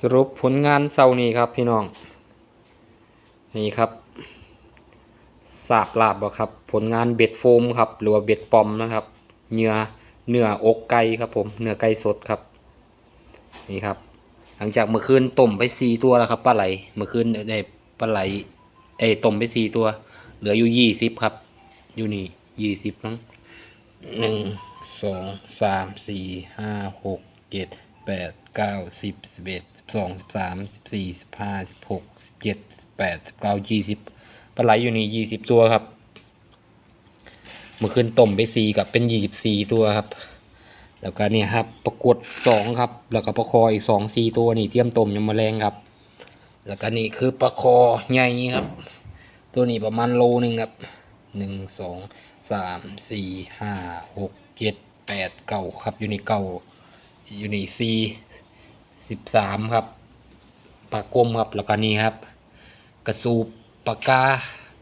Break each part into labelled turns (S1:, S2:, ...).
S1: สรุปผลงานเศร้านี้ครับพี่น้อง นี่ครับสาบลาบบ่ครับ ผลงานเบ็ดโฟมครับ หรือว่าเบ็ดปอมนะครับเนื้อเนื้ออกไก่ครับผมเนื้อไก่สดครับ นี่ครับ หลังจากเมื่อคืนต้มไปสี่ตัวแล้วครับปลาไหลเมื่อคืนได้ปลาไหลเอ้ต้มไปสี่ตัว เหลืออยู่ยี่สิบครับ อยู่นี่ยี่สิบมั้งหนึ่งสองสามสี่ห้าหกเจ็ด แปดเก้าสิบสิบเอ็ดสองสิบสามสิบสี่สิบห้าสิบหกสิบเจ็ดสิบแปดสิบเก้ายี่สิบปลาไหลอยู่นี่ยี่สิบตัวครับเมื่อคืนต้มไปสี่กับเป็นยี่สิบสี่ตัวครับ แล้วก็เนี่ยครับประกวดสองครับ แล้วก็ประคออีกสองสี่ตัวนี่เตรียมต้มยำมะแรงครับ แล้วก็นี่คือประคอใหญ่ครับ ตัวนี้ประมาณโลหนึ่งครับหนึ่งสองสามสี่ห้าหกเจ็ดแปดเก้าครับอยู่ในเก้า อยู่ในสี่สิบสามครับปลากลมครับแล้วก็นี่ครับ กระสูบปากกา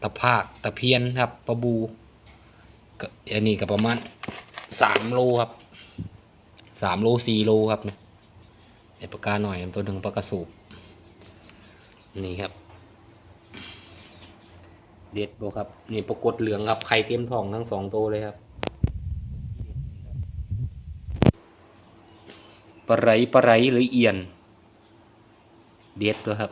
S1: ตะภาคตะเพียนครับปลาบูอันนี้ก็ประมาณสามโลครับสามโลสี่โลครับเนี่ยไอปากกาหน่อยตัวหนึ่งปากกระสูบนี่ครับ เด็ดบครับ นี่ปรากฏเหลืองครับไข่เต็มท้องทั้งสองตัวเลยครับ ปลาไหลปลาไหลหรือเอียน เด็ดด้วยครับ